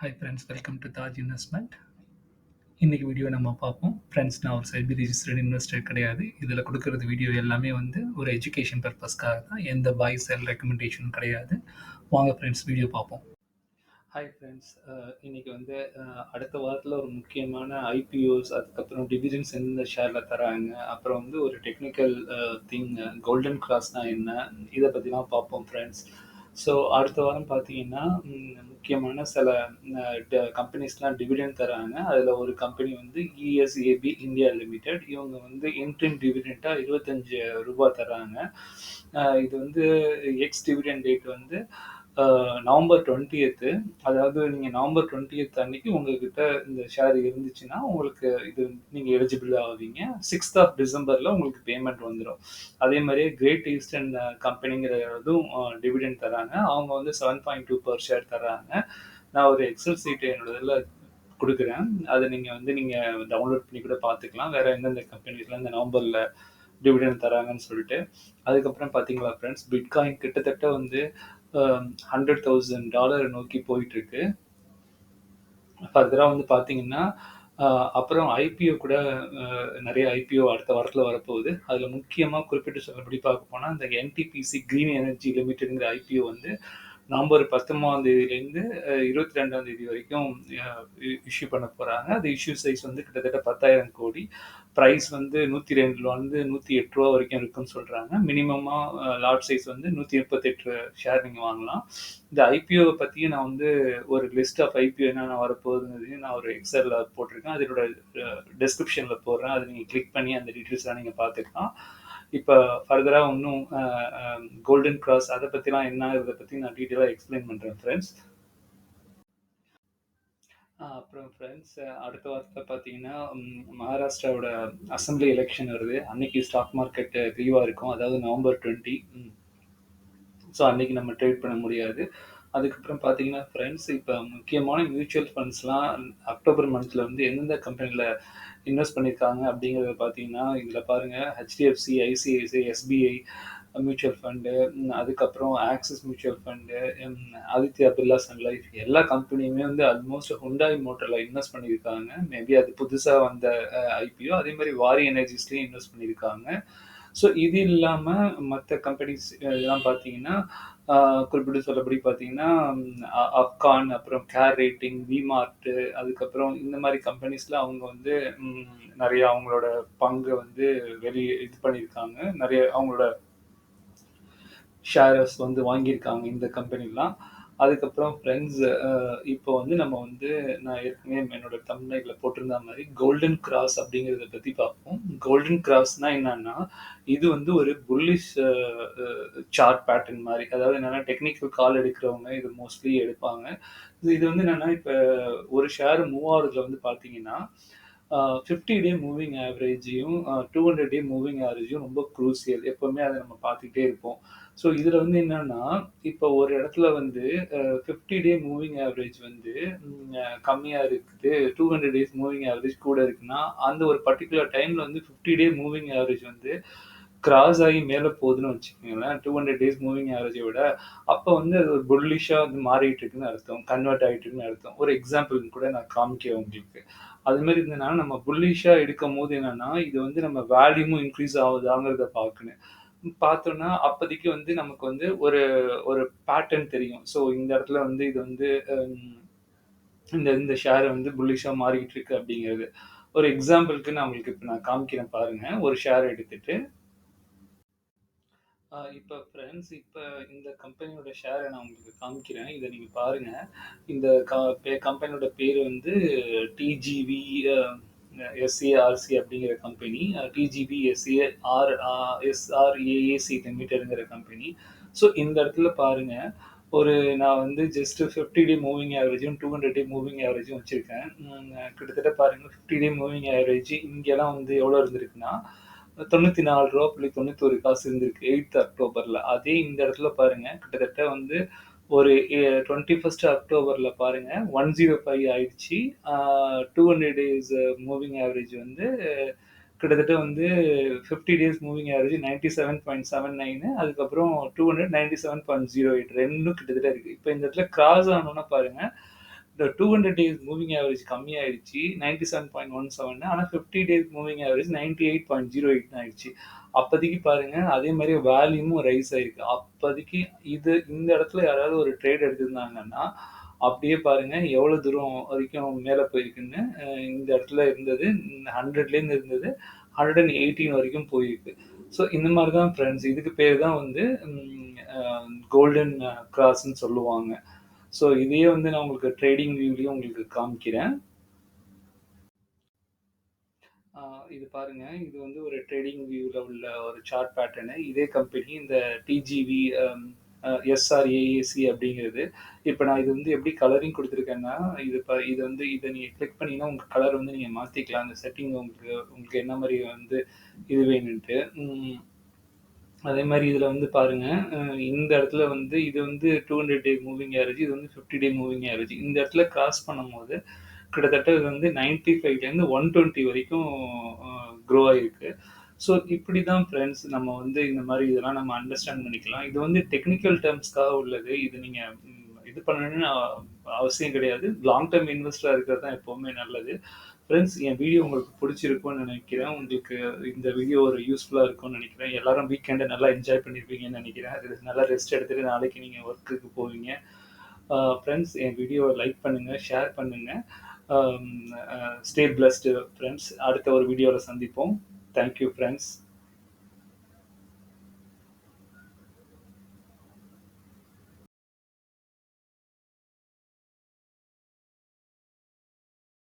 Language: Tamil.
Hi friends welcome to Taj investment இன்றைக்கி வீடியோ நம்ம பார்ப்போம். ஃப்ரெண்ட்ஸ் நான் ஒரு செல்பி ரிஜிஸ்டர்ட் இன்வெஸ்டர் கிடையாது. இதில் கொடுக்குறது வீடியோ எல்லாமே வந்து ஒரு எஜுகேஷன் பர்பஸ்க்காக தான். எந்த பாய் செல் ரெக்கமெண்டேஷனும் கிடையாது. வாங்க ஃப்ரெண்ட்ஸ் வீடியோ பார்ப்போம். ஹாய் ஃப்ரெண்ட்ஸ் இன்றைக்கி வந்து அடுத்த வாரத்தில் ஒரு முக்கியமான ஐபிஓஸ் அதுக்கப்புறம் டிவிடன்ஸ் எந்த ஷேரில் தராங்க அப்புறம் வந்து ஒரு டெக்னிக்கல் திங் கோல்டன் கிராஸ்னால் என்ன இதை பற்றிலாம் பார்ப்போம் ஃப்ரெண்ட்ஸ் ஸோ அடுத்த வாரம் பார்த்தீங்கன்னா முக்கியமான சில கம்பெனிஸ்லாம் டிவிடெண்ட் தராங்க. அதில் ஒரு கம்பெனி வந்து இஎஸ்ஏபி இந்தியா லிமிடெட் இவங்க வந்து இன்ட்ரிம் டிவிடெண்ட்டாக இருபத்தஞ்சு ரூபா தராங்க. இது வந்து எக்ஸ் டிவிடெண்ட் டேட் வந்து நவம்பர் டுவெண்ட்டி எய்த்து அதாவது நீங்கள் நவம்பர் டுவெண்ட்டி எய்த் அன்னைக்கு உங்ககிட்ட இந்த ஷேர் இருந்துச்சுன்னா உங்களுக்கு இது நீங்கள் எலிஜிபிள் ஆகுவீங்க சிக்ஸ்த் ஆஃப் டிசம்பரில் உங்களுக்கு பேமெண்ட் வந்துடும் அதே மாதிரியே கிரேட் ஈஸ்டர்ன் கம்பெனிங்கிறதும் டிவிடெண்ட் தராங்க. அவங்க வந்து seven point two per share தராங்க. நான் ஒரு எக்ஸல் சீட்டு என்னோட இதில் கொடுக்குறேன். அதை நீங்கள் வந்து நீங்கள் டவுன்லோட் பண்ணி கூட பார்த்துக்கலாம். வேறு எந்தெந்த கம்பெனிஸ்லாம் இந்த நவம்பரில் டிவிடெண்ட் தராங்கன்னு சொல்லிட்டு. அதுக்கப்புறம் பார்த்தீங்களா ஃப்ரெண்ட்ஸ் பிட்காயின் கிட்டத்தட்ட வந்து ஹண்ட்ரட் தௌசண்ட் டாலர் நோக்கி போயிட்டுருக்கு. ஃபர்தராக வந்து பார்த்தீங்கன்னா ஆஹ் uh, அப்புறம் ஐபிஓ கூட uh, நிறைய ஐபிஓ அடுத்த வாரத்தில் வரப்போகுது. அதில் முக்கியமாக குறிப்பிட்டு சொல்லபடி பார்க்க போனால் இந்த என்டிபிசி க்ரீன் எனர்ஜி லிமிடெட்ங்கிற ஐபிஓ வந்து நவம்பர் பத்தொன்பதாம் தேதியிலேருந்து இருபத்தி ரெண்டாம் தேதி வரைக்கும் இஷ்யூ பண்ண போகிறாங்க அது இஷ்யூ சைஸ் வந்து கிட்டத்தட்ட பத்தாயிரம் கோடி. ப்ரைஸ் வந்து நூற்றி ரெண்டுலேருந்து நூற்றி எட்டு ரூபா வரைக்கும் இருக்குன்னு சொல்கிறாங்க மினிமமாக லாட் சைஸ் வந்து நூற்றி முப்பத்தெட்டு ஷேர் நீங்கள் வாங்கலாம். இந்த ஐபிஓவை பற்றியும் நான் வந்து ஒரு லிஸ்ட் ஆஃப் ஐபிஓ என்னென்ன வரப்போகுதுன்னு நான் ஒரு எக்ஸலில் போட்டிருக்கேன். அதனோட டெஸ்கிரிப்ஷனில் போடுறேன். அதை நீங்கள் கிளிக் பண்ணி அந்த டீட்டெயில்ஸ்லாம் நீங்கள் பார்த்துக்கலாம். இப்போ ஃபர்தராக இன்னும் கோல்டன் கிராஸ் அதை பற்றிலாம் என்ன இதை பற்றி நான் டீட்டெயிலாக எக்ஸ்பிளைன் பண்ணுறேன் ஃப்ரெண்ட்ஸ் அப்புறம் ஃப்ரெண்ட்ஸ் அடுத்த வாரத்தில் பார்த்தீங்கன்னா மகாராஷ்டிராவோட அசம்பிளி எலெக்ஷன் வருது. அன்னைக்கு ஸ்டாக் மார்க்கெட் லீவாக இருக்கும். அதாவது நவம்பர் டுவெண்ட்டி ஸோ அன்னைக்கு நம்ம ட்ரேட் பண்ண முடியாது. அதுக்கப்புறம் பார்த்தீங்கன்னா ஃப்ரெண்ட்ஸ் இப்போ முக்கியமான மியூச்சுவல் ஃபண்ட்ஸ்லாம் அக்டோபர் மந்த்தில் வந்து எந்தெந்த கம்பெனியில் இன்வெஸ்ட் பண்ணியிருக்காங்க அப்படிங்கிறத பார்த்தீங்கன்னா இதில் பாருங்கள் HDFC ICICI SBI mutual fund அதுக்கப்புறம் axis mutual fund Aditya Birla sun life எல்லா கம்பெனியுமே வந்து ஆல்மோஸ்ட் ஹுண்டாய் மோட்டரில் இன்வெஸ்ட் பண்ணியிருக்காங்க மேபி அது புதுசாக வந்த ஐபிஓ அதே மாதிரி வாரி எனர்ஜிஸ்லேயும் இன்வெஸ்ட் பண்ணியிருக்காங்க ஸோ இது இல்லாமல் மற்ற கம்பெனிஸ் இதெல்லாம் பார்த்தீங்கன்னா ஆஹ் குறிப்பிட்டு சொல்லபடி பார்த்தீங்கன்னா அப்கான் அப்புறம் கேர் ரேட்டிங் விமார்ட்டு அதுக்கப்புறம் இந்த மாதிரி கம்பெனிஸில் அவங்க வந்து ம், நிறைய அவங்களோட பங்கை வந்து வெளியே இது பண்ணியிருக்காங்க. நிறைய அவங்களோட ஷேரஸ் வந்து வாங்கியிருக்காங்க இந்த கம்பெனிலாம் அதுக்கப்புறம் ஃப்ரெண்ட்ஸ் இப்போ வந்து நம்ம வந்து நான் ஏற்கனவே என்னோட தமிழ்நாட்டில் போட்டிருந்த மாதிரி கோல்டன் கிராஸ் அப்படிங்கிறத பற்றி பார்ப்போம். கோல்டன் கிராஸ்னா என்னன்னா இது வந்து ஒரு புல்லிஷ் சார்ட் பேட்டர்ன் மாதிரி. அதாவது என்னென்னா டெக்னிக்கல் கால் எடுக்கிறவங்க இது மோஸ்ட்லி எடுப்பாங்க. இது வந்து என்னென்னா இப்போ ஒரு ஷேர் மூவ் ஆகுறதுல வந்து பார்த்தீங்கன்னா ஃபிஃப்டி டே மூவிங் ஆவரேஜையும் டூ ஹண்ட்ரட் டே மூவிங் ஆவரேஜையும் ரொம்ப குரூசியல் எப்போவுமே அதை நம்ம பார்த்துக்கிட்டே இருப்போம். ஸோ இதில் வந்து என்னன்னா இப்போ ஒரு இடத்துல வந்து ஃபிஃப்டி டே மூவிங் ஆவரேஜ் வந்து கம்மியாக இருக்குது. Two hundred days moving average கூட இருக்குன்னா அந்த ஒரு பர்டிகுலர் டைமில் வந்து ஃபிஃப்டி டே மூவிங் ஆவரேஜ் வந்து கிராஸ் ஆகி மேலே போகுதுன்னு வச்சுக்கோங்களேன். டூ ஹண்ட்ரட் டேஸ் மூவிங் ஆவரேஜை விட அப்போ வந்து அது ஒரு புல்லிஷாக வந்து மாறிட்டு இருக்குன்னு அர்த்தம் கன்வெர்ட் ஆகிட்டு இருக்குன்னு அர்த்தம். ஒரு எக்ஸாம்பிள் கூட நான் காமிக்கிறேன் உங்களுக்கு. அது மாதிரி இருந்ததுன்னா நம்ம புல்லிஷாக எடுக்கும் போது என்னன்னா இது வந்து நம்ம வேல்யூமும் இன்க்ரீஸ் ஆகுதாங்கிறத பார்க்கணும். பார்த்தோன்னா அப்போதைக்கு வந்து நமக்கு வந்து ஒரு ஒரு பேட்டர்ன் தெரியும். ஸோ இந்த இடத்துல வந்து இது வந்து இந்த இந்த ஷேர் வந்து புல்லிஷாக மாறிக்கிட்டு இருக்கு அப்படிங்கிறது. ஒரு எக்ஸாம்பிளுக்கு நான் உங்களுக்கு இப்போ நான் காமிக்கிறேன் பாருங்க. ஒரு ஷேர் எடுத்துட்டு இப்போ ஃப்ரெண்ட்ஸ் இப்போ இந்த கம்பெனியோட ஷேரை நான் உங்களுக்கு காமிக்கிறேன். இதை நீங்கள் பாருங்கள் இந்த கம்பெனியோட பேர் வந்து டிஜிவி எஸ்ஏஆர்சி அப்படிங்கிற கம்பெனி டிஜிபி எஸ்ஏஆர் எஸ்ஆர்ஏஏசி லிமிட்டடுங்கிற கம்பெனி ஸோ இந்த இடத்துல பாருங்கள் ஒரு நான் வந்து ஜஸ்ட் ஃபிஃப்டி டே மூவிங் ஆவரேஜும் டூ ஹண்ட்ரட் டே மூவிங் ஆவரேஜும் வச்சுருக்கேன். கிட்டத்தட்ட பாருங்க ஃபிஃப்டி டே மூவிங் ஆவரேஜ் இங்கெல்லாம் வந்து எவ்வளோ இருந்திருக்குன்னா தொண்ணூற்றி நாலு ரூபா புள்ளி தொண்ணூத்தொரு காசு இருந்திருக்கு எயித் அக்டோபரில் அதே இந்த இடத்துல பாருங்க கிட்டத்தட்ட வந்து ஒரு டுவெண்ட்டி ஃபஸ்ட் அக்டோபரில் பாருங்க ஒன் ஜீரோ ஃபைவ் ஆயிடுச்சு. Two hundred days moving average வந்து கிட்டத்தட்ட வந்து fifty days moving average ninety seven point seven nine அதுக்கப்புறம் two hundred ninety seven point zero eight ரெண்டும் கிட்டத்தட்ட இருக்குது இப்போ இந்த இடத்துல கிராஸ் ஆனோன்னா பாருங்கள் இந்த two hundred days moving average கம்மியாயிடுச்சு ninety seven point one seven ஆனால் fifty days moving average ninety eight point zero eight ஆயிடுச்சு. அப்போதைக்கு பாருங்கள் அதே மாதிரி வேல்யூமும் ரைஸ் ஆயிருக்கு. அப்போதைக்கு இது இந்த இடத்துல யாராவது ஒரு ட்ரேட் எடுத்திருந்தாங்கன்னா அப்படியே பாருங்கள் எவ்வளோ தூரம் வரைக்கும் மேலே போயிருக்குன்னு இந்த இடத்துல இருந்தது ஹண்ட்ரட்லேருந்து இருந்தது ஹண்ட்ரட் அண்ட் எயிட்டீன் வரைக்கும் போயிருக்கு. ஸோ இந்த மாதிரி தான் ஃப்ரெண்ட்ஸ் இதுக்கு பேர் தான் வந்து கோல்டன் கிராஸ்ன்னு சொல்லுவாங்க. ஸோ இதையே வந்து நான் உங்களுக்கு ட்ரேடிங் வியூலையும் உங்களுக்கு காமிக்கிறேன். இது பாருங்க. இது வந்து ஒரு ட்ரேடிங் வியூவில் உள்ள ஒரு சார்ட் பேட்டர்னு இதே கம்பெனி இந்த டிஜிவி எஸ்ஆர்ஏஏசி um, அப்படிங்கிறது. இப்போ நான் இது வந்து எப்படி கலரிங் கொடுத்துருக்கேன்னா இது இப்போ இது வந்து இதை நீங்கள் கிளிக் பண்ணிங்கன்னா உங்கள் கலர் வந்து நீங்கள் மாற்றிக்கலாம் அந்த செட்டிங் உங்களுக்கு உங்களுக்கு என்ன மாதிரி வந்து இது வேணுன்ட்டு. அதே மாதிரி இதில் வந்து பாருங்கள் இந்த இடத்துல வந்து இது வந்து two hundred day moving average இது வந்து ஃபிஃப்டி டே மூவிங் ஆவரேஜ் இந்த இடத்துல கிராஸ் பண்ணும்போது கிட்டத்தட்ட இது வந்து நைன்டி ஃபைவ்லேருந்து ஒன் டுவெண்ட்டி வரைக்கும் க்ரோ ஆகிருக்கு ஸோ இப்படி தான் ஃப்ரெண்ட்ஸ் நம்ம வந்து இந்த மாதிரி இதெல்லாம் நம்ம அண்டர்ஸ்டாண்ட் பண்ணிக்கலாம். இது வந்து டெக்னிக்கல் டேர்ம்ஸ்க்காக உள்ளது. இது நீங்கள் இது பண்ணணும்னு அவசியம் கிடையாது. லாங் டேர்ம் இன்வெஸ்டராக இருக்கிறது தான் எப்போவுமே நல்லது. ஃப்ரெண்ட்ஸ் என் வீடியோ உங்களுக்கு பிடிச்சிருக்கும்னு நினைக்கிறேன். உங்களுக்கு இந்த வீடியோ ஒரு யூஸ்ஃபுல்லாக இருக்கும்னு நினைக்கிறேன். எல்லாரும் வீக்கெண்டை நல்லா என்ஜாய் பண்ணியிருப்பீங்கன்னு நினைக்கிறேன். அது நல்லா ரெஸ்ட் எடுத்துட்டு நாளைக்கு நீங்கள் ஒர்க்குக்கு போவீங்க. ஃப்ரெண்ட்ஸ் என் வீடியோவை லைக் பண்ணுங்கள் ஷேர் பண்ணுங்கள் ஸ்டே பிளஸ்டு ஃப்ரெண்ட்ஸ் அடுத்த ஒரு வீடியோவில் சந்திப்போம். Thank you friends